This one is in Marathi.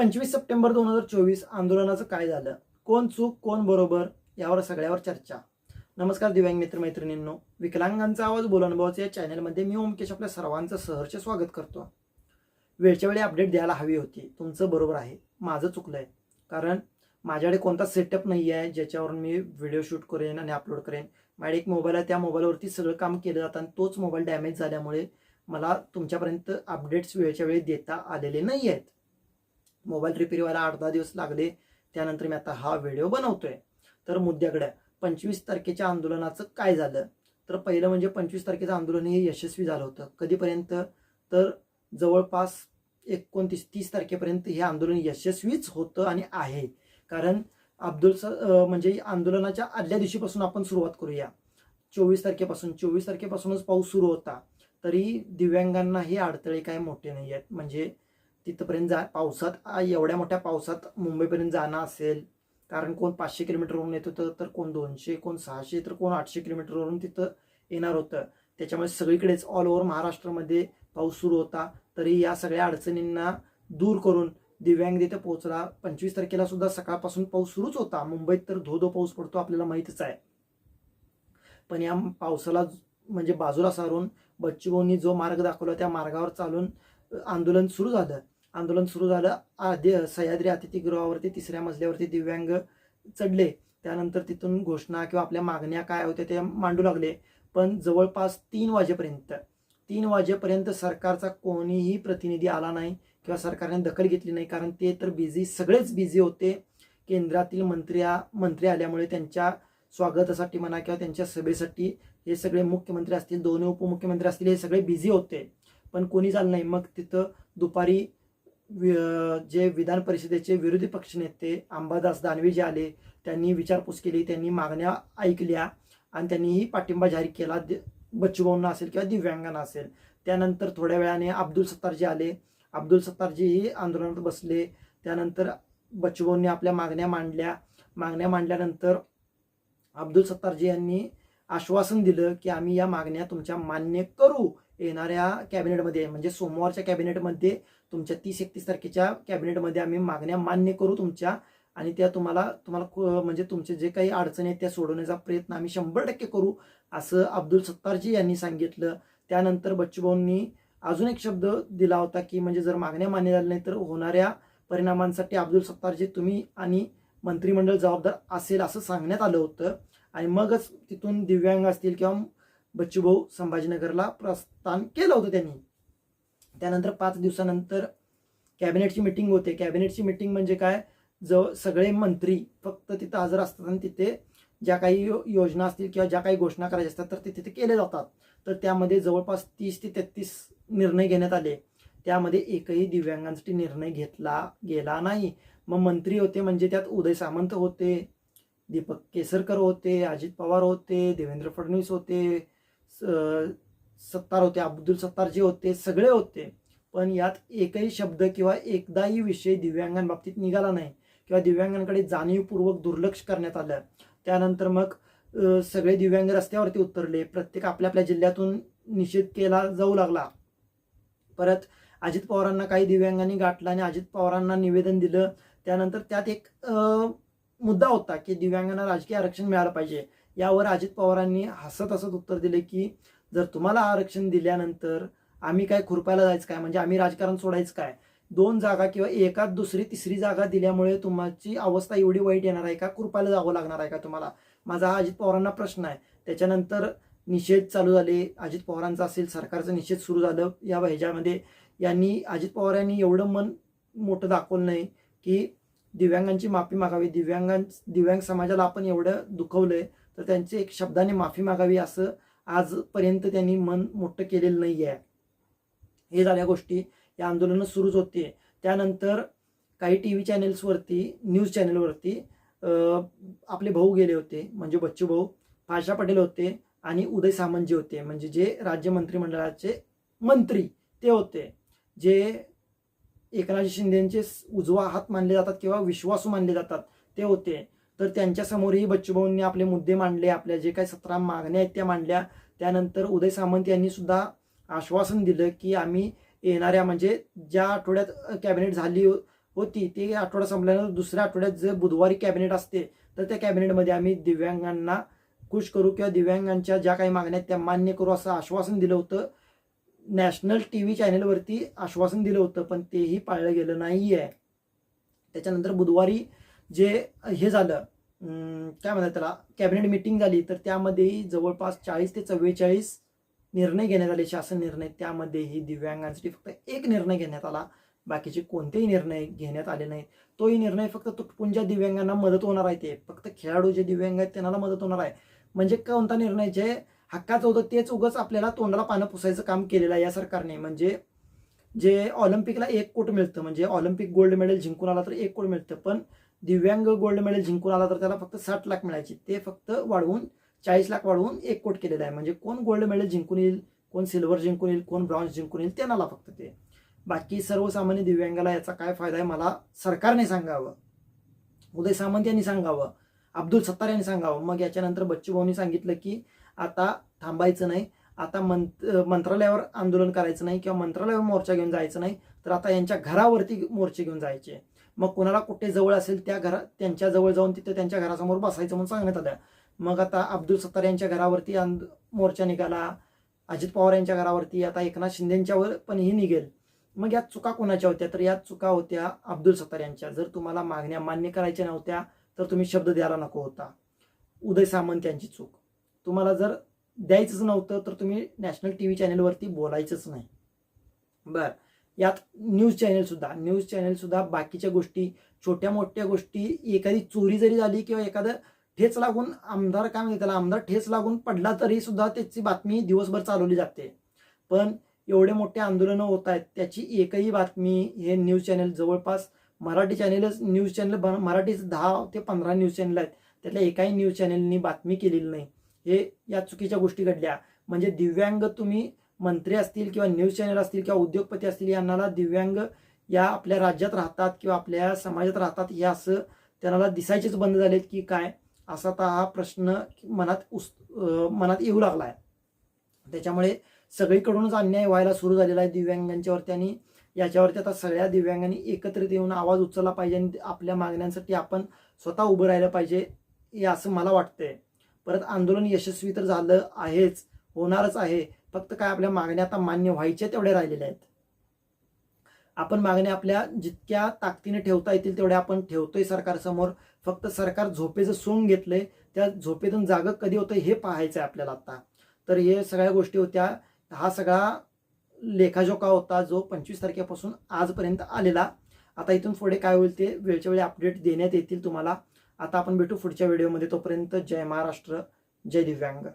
पंचवीस सप्टेंबर दोन हजार चोवीस आंदोलनाचं काय झालं? कोण चूक कोण बरोबर? यावर सगळ्यावर चर्चा. नमस्कार दिव्यांग मित्र मैत्रिणींनो विकलांगांचा आवाज बोलानुभवाचे या चॅनलमध्ये मी ओमकेश आपल्या सर्वांचं सहर्ष स्वागत करतो. वेळच्या वेळी अपडेट द्यायला हवी होती. तुमचं बरोबर आहे. माझं चुकलंय. कारण माझ्याकडे कोणता सेटअप नाही आहे ज्याच्यावरून मी व्हिडिओ शूट करेन आणि अपलोड करेन. माझे एक मोबाईल आहे. त्या मोबाईलवरती सगळं काम केलं जातं आणि तोच मोबाईल डॅमेज झाल्यामुळे मला तुमच्यापर्यंत अपडेट्स वेळच्या वेळी देता आलेले नाही आहेत मोबाईल रिपेअर व्हायला आठ दहा दिवस लागले. त्यानंतर मी आता हा व्हिडिओ बनवतोय. तर मुद्द्याकडे पंचवीस तारखेच्या आंदोलनाचं काय झालं? तर पहिलं म्हणजे पंचवीस तारखेचं आंदोलन हे यशस्वी झालं होतं. कधीपर्यंत? तर जवळपास एकोणतीस तीस तारखेपर्यंत हे आंदोलन यशस्वीच होतं आणि आहे. कारण अब्दुल स म्हणजे आंदोलनाच्या आदल्या दिवशीपासून आपण सुरुवात करूया. चोवीस तारखेपासून. चोवीस तारखेपासूनच पाऊस सुरू होता. तरी दिव्यांगांना हे अडथळे काय मोठे नाही आहेत म्हणजे तिथपर्यंत जा. पावसात एवढ्या मोठ्या पावसात मुंबईपर्यंत जाणं असेल कारण कोण पाचशे किलोमीटरवरून येत होतं तर कोण दोनशे कोण सहाशे तर कोण आठशे किलोमीटरवरून तिथं येणार होतं. त्याच्यामुळे सगळीकडेच ऑल ओव्हर महाराष्ट्रामध्ये पाऊस सुरू होता. तरी या सगळ्या अडचणींना दूर करून दिव्यांग तिथे पोहोचला. पंचवीस तारखेला सुद्धा सकाळपासून पाऊस सुरूच होता. मुंबईत तर धो धो पाऊस पडतो आपल्याला माहितच आहे. पण या पावसाला म्हणजे बाजूला सारून बच्चूभाऊंनी जो मार्ग दाखवला त्या मार्गावर चालून आंदोलन सुरू झालं. आंदोलन सुरू झालं. आधी सह्याद्री अतिथीगृहावरती तिसऱ्या मजल्यावरती दिव्यांग चढले. त्यानंतर तिथून घोषणा किंवा आपल्या मागण्या काय होत्या ते मांडू लागले. पण जवळपास तीन वाजेपर्यंत तीन वाजेपर्यंत सरकारचा कोणीही प्रतिनिधी आला नाही किंवा सरकारने दखल घेतली नाही. कारण ते तर बिझी सगळेच बिझी होते. केंद्रातील मंत्र्या मंत्री आल्यामुळे त्यांच्या स्वागतासाठी म्हणा किंवा त्यांच्या सभेसाठी हे सगळे मुख्यमंत्री असतील दोन्ही उपमुख्यमंत्री असतील हे सगळे बिझी होते. पण कोणी झालं नाही. मग तिथं दुपारी वि- जे विधान परिषदेचे विरोधी पक्षनेते अंबादास दानवे जे आले त्यांनी विचारपूस केली त्यांनी मागण्या ऐकल्या आणि त्यांनीही पाठिंबा जाहीर केला. दि- बच्चूभाऊंना असेल किंवा दिव्यांगांना असेल. त्यानंतर थोड्या वेळाने अब्दुल सत्तारजी आले अब्दुल सत्तारजीही आंदोलनात बसले त्यानंतर बच्चूभाऊंनी आपल्या मागण्या मांडल्या. मागण्या मांडल्यानंतर अब्दुल सत्तारजी यांनी आश्वासन दिलं की आम्ही या मागण्या तुमच्या मान्य करू. येणाऱ्या कॅबिनेटमध्ये म्हणजे सोमवारच्या कॅबिनेटमध्ये तुमच्या तीस एकतीस तारखेच्या कॅबिनेटमध्ये आम्ही मागण्या मान्य करू तुमच्या आणि त्या तुम्हाला तुम्हाला म्हणजे तुमचे जे काही अडचणी आहेत त्या सोडवण्याचा प्रयत्न आम्ही शंभर टक्के करू असं अब्दुल सत्तारजी यांनी सांगितलं. त्यानंतर बच्चूभाऊंनी अजून एक शब्द दिला होता की म्हणजे जर मागण्या मान्य झाल्या नाही तर होणाऱ्या परिणामांसाठी अब्दुल सत्तारजी तुम्ही आणि मंत्रिमंडळ जबाबदार असेल असं सांगण्यात आलं होतं. आणि मगच तिथून दिव्यांग असतील किंवा बच्चूभाऊ संभाजीनगरला प्रस्थान केलं होतं त्यांनी. त्यानंतर पाच दिवसानंतर कॅबिनेटची मिटिंग होते. कॅबिनेटची मिटिंग म्हणजे काय? जवळ सगळे मंत्री फक्त तिथं हजर असतात आणि तिथे ज्या काही यो- योजना असतील किंवा ज्या काही घोषणा करायच्या असतात तर ते तिथे केले जातात. तर त्यामध्ये जवळपास तीस ते तेहतीस निर्णय घेण्यात आले. त्यामध्ये एकही दिव्यांगांसाठी निर्णय घेतला गेला नाही. मग मंत्री होते म्हणजे त्यात उदय सामंत होते दीपक केसरकर होते अजित पवार होते देवेंद्र फडणवीस होते सत्तार होते अब्दुल सत्तार जे होते सगळे होते. पण यात एकही शब्द किंवा एकदाही विषय दिव्यांगांबाबतीत निघाला नाही किंवा दिव्यांगांकडे जाणीवपूर्वक दुर्लक्ष करण्यात आलं. त्यानंतर मग सगळे दिव्यांग रस्त्यावरती उतरले. प्रत्येक आपल्या आपल्या जिल्ह्यातून निषेध केला जाऊ लागला. परत अजित पवारांना काही दिव्यांगांनी गाठलं आणि अजित पवारांना निवेदन दिलं. त्यानंतर त्यात एक मुद्दा होता की दिव्यांगांना राजकीय आरक्षण मिळालं पाहिजे. यावर अजित पवारांनी हसत हसत उत्तर दिले की जर तुम्हाला आरक्षण दिल्यानंतर आम्ही काय खुरपायला जायचं काय? म्हणजे आम्ही राजकारण सोडायचं काय? दोन जागा किंवा एकात दुसरी तिसरी जागा दिल्यामुळे तुमची अवस्था एवढी वाईट येणार आहे का? खुरपायला जावं लागणार आहे का तुम्हाला? माझा हा अजित पवारांना प्रश्न आहे. त्याच्यानंतर निषेध चालू झाले. अजित पवारांचा असेल सरकारचं निषेध सुरू झालं. या ह्याच्यामध्ये यांनी अजित पवार यांनी एवढं मन मोठं दाखवलं नाही की दिव्यांगांची माफी मागावी. दिव्यांगां दिव्यांग समाजाला आपण एवढं दुखवलंय. तर त्यांची एक शब्दाने माफी मागावी असं आजपर्यंत त्यांनी मन मोठं केलेलं नाही आहे हे झाल्या गोष्टी. या आंदोलनं सुरूच होते. त्यानंतर काही टी व्ही चॅनेल्सवरती न्यूज चॅनेलवरती आपले भाऊ गेले होते म्हणजे बच्चू भाऊ पाशा पटेल होते आणि उदय सामंतजी होते. म्हणजे जे राज्य मंत्रिमंडळाचे मंत्री ते होते. जे एकनाथ शिंदेचे उजवा हात मानले जातात किंवा विश्वासू मानले जातात ते होते. तर त्यांच्यासमोरही बच्चूभाऊंनी आपले मुद्दे मांडले आपल्या जे काही सतरा मागण्या आहेत त्या मांडल्या. त्यानंतर उदय सामंत यांनी सुद्धा आश्वासन दिलं की आम्ही येणाऱ्या म्हणजे ज्या आठवड्यात कॅबिनेट झाली हो- होती ती आठवडा संपल्यानंतर दुसऱ्या आठवड्यात जर बुधवारी कॅबिनेट असते तर त्या कॅबिनेटमध्ये आम्ही दिव्यांगांना खुश करू किंवा दिव्यांगांच्या ज्या काही मागण्या आहेत त्या मान्य करू असं आश्वासन दिलं होतं. नॅशनल टी व्ही चॅनेलवरती आश्वासन दिलं होतं पण तेही पाळलं गेलं नाही आहे त्याच्यानंतर बुधवारी जे हे झालं काय म्हणतात त्याला कॅबिनेट मिटिंग झाली तर त्यामध्येही जवळपास चाळीस ते चव्वेचाळीस निर्णय घेण्यात आले शासन निर्णय. त्यामध्येही दिव्यांगांसाठी फक्त एक निर्णय घेण्यात आला. बाकीचे कोणतेही निर्णय घेण्यात आले नाहीत. तोही निर्णय फक्त तुटपुंजा दिव्यांगांना मदत होणार आहे ते. फक्त खेळाडू जे दिव्यांग आहेत त्यांना मदत होणार आहे. म्हणजे कोणता निर्णय? जे हक्काचं होतं तेच उगच आपल्याला तोंडाला पानं पुसायचं काम केलेलं आहे या सरकारने. म्हणजे जे ऑलिम्पिकला एक कोट मिळतं म्हणजे ऑलिम्पिक गोल्ड मेडल जिंकून आला तर एक कोट मिळतं. पण दिव्यांग गोल्ड मेडल जिंकून आला तर त्याला फक्त साठ लाख मिळायचे. ते फक्त वाढवून चाळीस लाख वाढवून एक कोट केलेलं आहे. म्हणजे कोण गोल्ड मेडल जिंकून येईल कोण सिल्वर जिंकून येईल कोण ब्रॉन्झ जिंकून येईल त्यांना फक्त ते. बाकी सर्वसामान्य दिव्यांगाला याचा काय फायदा आहे मला सरकारने सांगावं. उदय सामंत यांनी सांगावं. अब्दुल सत्तार यांनी सांगावं. मग याच्यानंतर बच्चू भाऊनी सांगितलं की आता थांबायचं नाही. आता मंत मंत्रालयावर आंदोलन करायचं नाही किंवा मंत्रालयावर मोर्चा घेऊन जायचं नाही. तर आता यांच्या घरावरती मोर्चे घेऊन जायचे. मग कोणाला कुठे जवळ असेल त्या घरा त्यांच्या जवळ जाऊन तिथे त्यांच्या घरासमोर बसायचं म्हणून सांगण्यात आलं. मग आता अब्दुल सत्तार यांच्या घरावरती मोर्चा निघाला. अजित पवार यांच्या घरावरती आता एकनाथ शिंदेच्यावर पण ही निघेल. मग यात चुका कोणाच्या होत्या? तर यात चुका होत्या अब्दुल सत्तार यांच्या. जर तुम्हाला मागण्या मान्य करायच्या नव्हत्या तर तुम्ही शब्द द्यायला नको होता. उदय सामंत यांची चूक. तुम्हाला जर द्यायचंच नव्हतं तर तुम्ही नॅशनल टी व्ही चॅनेलवरती बोलायचंच नाही. बरं. यात न्यूज चॅनेलसुद्धा न्यूज चॅनेलसुद्धा बाकीच्या गोष्टी छोट्या मोठ्या गोष्टी एखादी चोरी जरी झाली किंवा एखादं ठेच लागून आमदार काय म्हणते त्याला आमदार ठेच लागून पडला तरी सुद्धा त्याची बातमी दिवसभर चालवली जाते. पण एवढे मोठे आंदोलनं होत आहेत त्याची एकही बातमी हे न्यूज चॅनेल जवळपास मराठी चॅनेलच न्यूज चॅनेल मराठीच दहा ते पंधरा न्यूज चॅनेल आहेत त्यातल्या एकाही न्यूज चॅनेलनी बातमी केलेली नाही. हे या चुकीच्या गोष्टी घडल्या. म्हणजे दिव्यांग तुम्ही मंत्री असतील किंवा न्यूज चॅनल असतील किंवा उद्योगपती असतील यांना दिव्यांग या आपल्या राज्यात राहतात किंवा आपल्या समाजात राहतात हे असं त्यांना दिसायचेच बंद झालेत की काय? असा आता हा प्रश्न मनात उस मनात येऊ लागला आहे त्याच्यामुळे सगळीकडूनच अन्याय व्हायला सुरू झालेला आहे दिव्यांगांच्यावरती आणि याच्यावरती आता सगळ्या दिव्यांगांनी एकत्रित येऊन आवाज उचलला पाहिजे आणि आपल्या मागण्यांसाठी आपण स्वतः उभं राहिलं पाहिजे हे असं मला वाटतंय. परत आंदोलन यशस्वी तर झालं आहेच होणारच आहे. फक्त काय आपल्या मागण्या आता मान्य व्हायच्या तेवढ्या राहिलेल्या आहेत. आपण मागण्या आपल्या जितक्या ताकदीने ठेवता येतील तेवढ्या आपण ठेवतोय सरकारसमोर. फक्त सरकार झोपेचं सोंग घेतलंय त्या झोपेतून जागं कधी होतं हे पाहायचं आहे आपल्याला आता. तर हे सगळ्या गोष्टी होत्या. हा सगळा लेखाजोखा होता जो पंचवीस तारखेपासून आजपर्यंत आलेला आता इथून पुढे काय होईल ते वेळच्या वेळी अपडेट देण्यात येतील तुम्हाला. आता आपण भेटू पुढच्या व्हिडिओमध्ये तोपर्यंत जय महाराष्ट्र जय दिव्यांग.